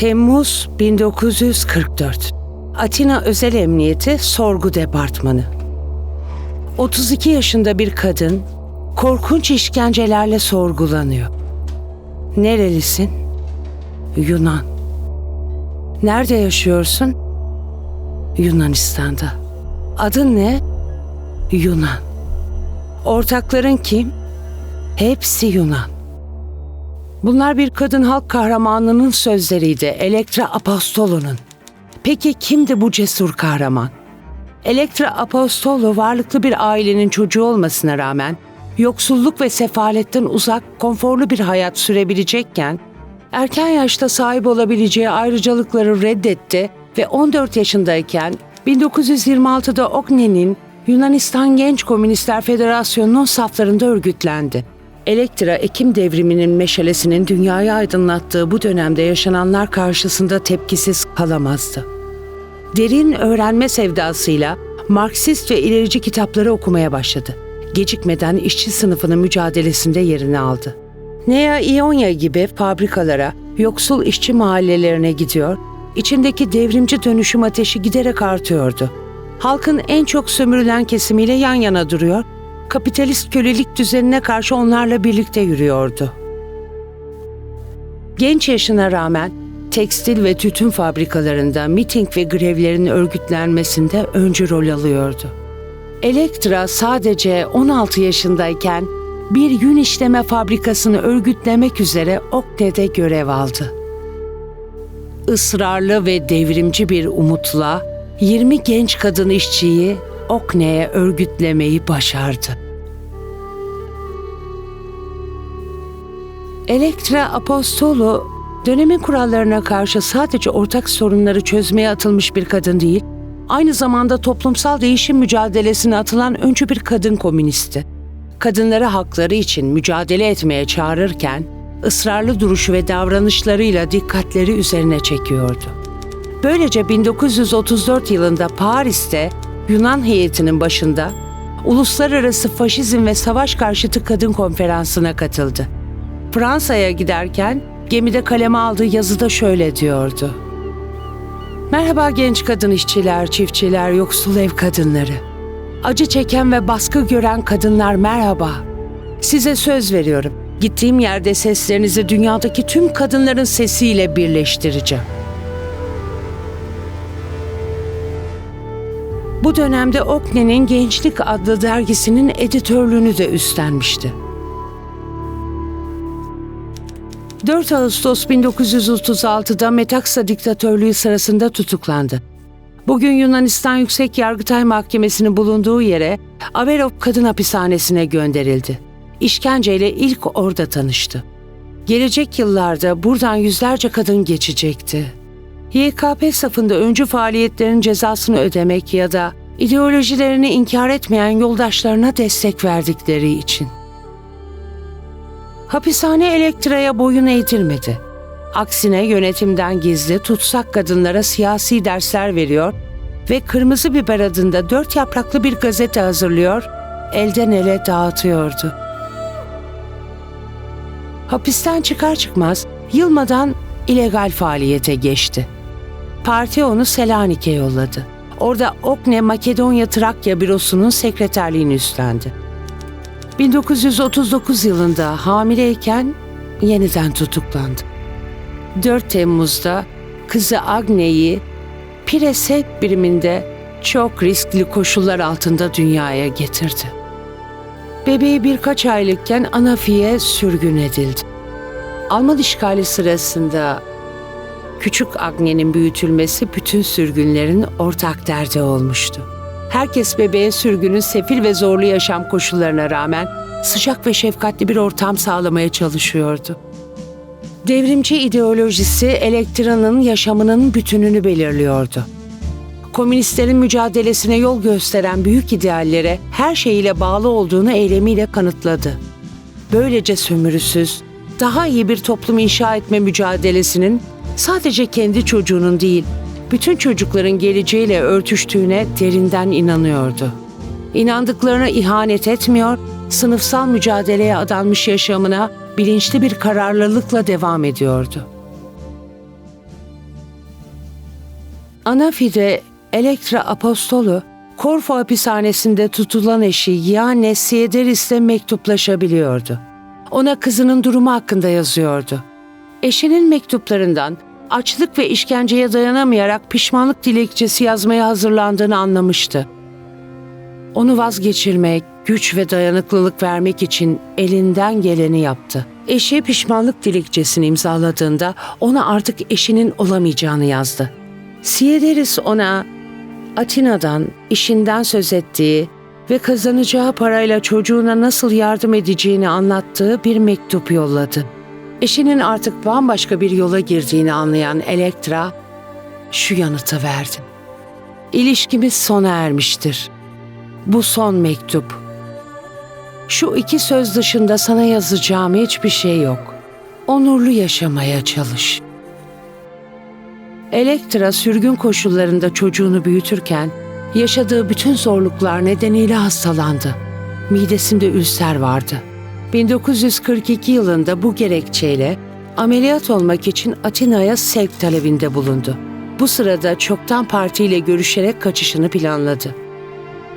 Temmuz 1944. Atina Özel Emniyeti Sorgu Departmanı. 32 yaşında bir kadın korkunç işkencelerle sorgulanıyor. Nerelisin? Yunan. Nerede yaşıyorsun? Yunanistan'da. Adın ne? Yunan. Ortakların kim? Hepsi Yunan. Bunlar bir kadın halk kahramanının sözleriydi, Elektra Apostolo'nun. Peki kimdi bu cesur kahraman? Elektra Apostolo varlıklı bir ailenin çocuğu olmasına rağmen yoksulluk ve sefaletten uzak, konforlu bir hayat sürebilecekken erken yaşta sahip olabileceği ayrıcalıkları reddetti ve 14 yaşındayken 1926'da Okne'nin Yunanistan Genç Komünistler Federasyonu'nun saflarında örgütlendi. Elektra Ekim devriminin meşalesinin dünyayı aydınlattığı bu dönemde yaşananlar karşısında tepkisiz kalamazdı. Derin öğrenme sevdasıyla Marksist ve ilerici kitapları okumaya başladı. Gecikmeden işçi sınıfının mücadelesinde yerini aldı. Nea Ionia gibi fabrikalara, yoksul işçi mahallelerine gidiyor, içindeki devrimci dönüşüm ateşi giderek artıyordu. Halkın en çok sömürülen kesimiyle yan yana duruyor, kapitalist kölelik düzenine karşı onlarla birlikte yürüyordu. Genç yaşına rağmen tekstil ve tütün fabrikalarında miting ve grevlerin örgütlenmesinde öncü rol alıyordu. Elektra sadece 16 yaşındayken bir yün işleme fabrikasını örgütlemek üzere Okne'de görev aldı. Israrlı ve devrimci bir umutla 20 genç kadın işçiyi Okne'ye örgütlemeyi başardı. Elektra Apostolo dönemin kurallarına karşı sadece ortak sorunları çözmeye atılmış bir kadın değil, aynı zamanda toplumsal değişim mücadelesine atılan öncü bir kadın komünisti. Kadınları hakları için mücadele etmeye çağırırken, ısrarlı duruşu ve davranışlarıyla dikkatleri üzerine çekiyordu. Böylece 1934 yılında Paris'te Yunan heyetinin başında Uluslararası Faşizm ve Savaş Karşıtı Kadın Konferansı'na katıldı. Fransa'ya giderken gemide kaleme aldığı yazıda şöyle diyordu. Merhaba genç kadın işçiler, çiftçiler, yoksul ev kadınları. Acı çeken ve baskı gören kadınlar merhaba. Size söz veriyorum. Gittiğim yerde seslerinizi dünyadaki tüm kadınların sesiyle birleştireceğim. Bu dönemde Okne'nin Gençlik adlı dergisinin editörlüğünü de üstlenmişti. 4 Ağustos 1936'da Metaksa diktatörlüğü sırasında tutuklandı. Bugün Yunanistan Yüksek Yargıtay Mahkemesi'nin bulunduğu yere Averop Kadın Hapishanesi'ne gönderildi. İşkenceyle ilk orada tanıştı. Gelecek yıllarda buradan yüzlerce kadın geçecekti. YKP safında öncü faaliyetlerin cezasını ödemek ya da ideolojilerini inkar etmeyen yoldaşlarına destek verdikleri için. Hapishane Elektra'ya boyun eğdirmedi. Aksine yönetimden gizli tutsak kadınlara siyasi dersler veriyor ve Kırmızı Biber adında dört yapraklı bir gazete hazırlıyor, elden ele dağıtıyordu. Hapisten çıkar çıkmaz yılmadan illegal faaliyete geçti. Parti onu Selanik'e yolladı. Orada Okne Makedonya Trakya bürosunun sekreterliğini üstlendi. 1939 yılında hamileyken yeniden tutuklandı. 4 Temmuz'da kızı Agne'yi Piresep biriminde çok riskli koşullar altında dünyaya getirdi. Bebeği birkaç aylıkken Anafi'ye sürgün edildi. Alman işgali sırasında küçük Agne'nin büyütülmesi bütün sürgünlerin ortak derdi olmuştu. Herkes bebeğe sürgünün sefil ve zorlu yaşam koşullarına rağmen sıcak ve şefkatli bir ortam sağlamaya çalışıyordu. Devrimci ideolojisi Elektra'nın yaşamının bütününü belirliyordu. Komünistlerin mücadelesine yol gösteren büyük ideallere her şeyiyle bağlı olduğunu eylemiyle kanıtladı. Böylece sömürüsüz, daha iyi bir toplum inşa etme mücadelesinin sadece kendi çocuğunun değil, bütün çocukların geleceğiyle örtüştüğüne derinden inanıyordu. İnandıklarına ihanet etmiyor, sınıfsal mücadeleye adanmış yaşamına bilinçli bir kararlılıkla devam ediyordu. Anafide Elektra Apostolu Korfu hapishanesinde tutulan eşi Yane Siederis'le mektuplaşabiliyordu. Ona kızının durumu hakkında yazıyordu. Eşinin mektuplarından açlık ve işkenceye dayanamayarak pişmanlık dilekçesi yazmaya hazırlandığını anlamıştı. Onu vazgeçirmek, güç ve dayanıklılık vermek için elinden geleni yaptı. Eşi pişmanlık dilekçesini imzaladığında ona artık eşinin olamayacağını yazdı. Siederis ona Atina'dan, işinden söz ettiği ve kazanacağı parayla çocuğuna nasıl yardım edeceğini anlattığı bir mektup yolladı. Eşinin artık bambaşka bir yola girdiğini anlayan Elektra şu yanıtı verdi. İlişkimiz sona ermiştir. Bu son mektup. Şu iki söz dışında sana yazacağım hiçbir şey yok. Onurlu yaşamaya çalış.'' Elektra sürgün koşullarında çocuğunu büyütürken yaşadığı bütün zorluklar nedeniyle hastalandı. Midesinde ülser vardı. 1942 yılında bu gerekçeyle ameliyat olmak için Atina'ya sevk talebinde bulundu. Bu sırada çoktan partiyle görüşerek kaçışını planladı.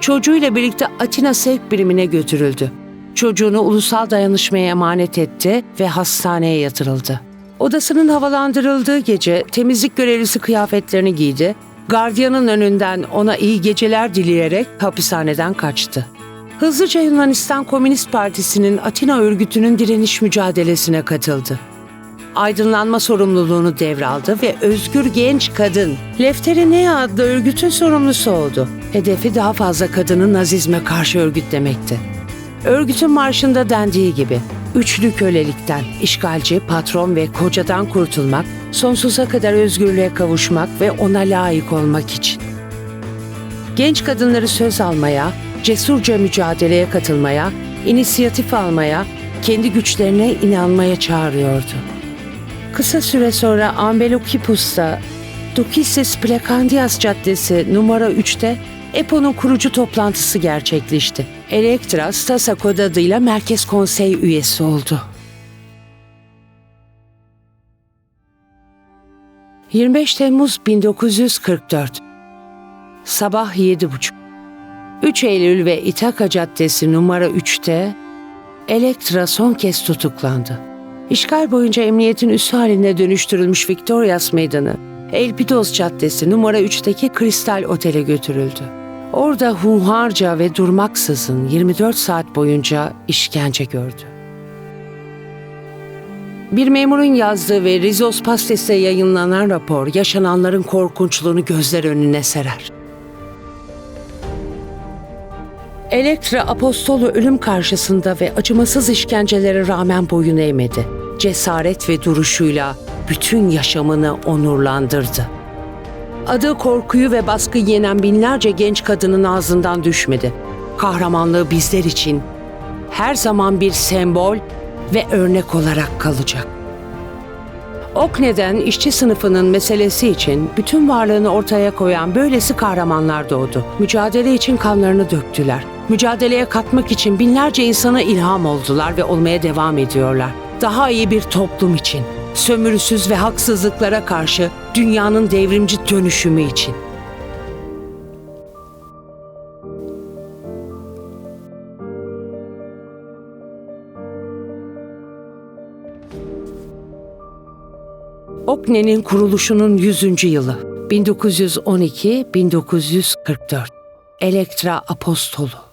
Çocuğuyla birlikte Atina sevk birimine götürüldü. Çocuğunu ulusal dayanışmaya emanet etti ve hastaneye yatırıldı. Odasının havalandırıldığı gece temizlik görevlisi kıyafetlerini giydi, gardiyanın önünden ona iyi geceler dileyerek hapishaneden kaçtı. Hızlıca Yunanistan Komünist Partisi'nin Atina örgütünün direniş mücadelesine katıldı. Aydınlanma sorumluluğunu devraldı ve Özgür Genç Kadın, Lefterinea adlı örgütün sorumlusu oldu. Hedefi daha fazla kadını nazizme karşı örgütlemekti. Örgütün marşında dendiği gibi üçlü kölelikten, işgalci, patron ve kocadan kurtulmak, sonsuza kadar özgürlüğe kavuşmak ve ona layık olmak için. Genç kadınları söz almaya, cesurca mücadeleye katılmaya, inisiyatif almaya, kendi güçlerine inanmaya çağırıyordu. Kısa süre sonra Ambelokipus'ta Dokisses Plekandias Caddesi numara 3'te EPO'nun kurucu toplantısı gerçekleşti. Elektra Stasa adıyla Merkez Konsey üyesi oldu. 25 Temmuz 1944 Sabah 7.30 3 Eylül ve İtaka Caddesi numara 3'te Elektra son kez tutuklandı. İşgal boyunca emniyetin üssü haline dönüştürülmüş Victorias Meydanı, Elpidos Caddesi numara 3'teki Kristal Otel'e götürüldü. Orada hunharca ve durmaksızın 24 saat boyunca işkence gördü. Bir memurun yazdığı ve Rizos Pastes'te yayınlanan rapor yaşananların korkunçluğunu gözler önüne serer. Elektra Apostolu ölüm karşısında ve acımasız işkencelere rağmen boyun eğmedi. Cesaret ve duruşuyla bütün yaşamını onurlandırdı. Adı korkuyu ve baskı yenen binlerce genç kadının ağzından düşmedi. Kahramanlığı bizler için her zaman bir sembol ve örnek olarak kalacak. Okne'den işçi sınıfının meselesi için bütün varlığını ortaya koyan böylesi kahramanlar doğdu. Mücadele için kanlarını döktüler. Mücadeleye katmak için binlerce insana ilham oldular ve olmaya devam ediyorlar. Daha iyi bir toplum için, sömürüsüz ve haksızlıklara karşı dünyanın devrimci dönüşümü için. Okne'nin kuruluşunun 100. yılı 1912-1944 Elektra Apostolu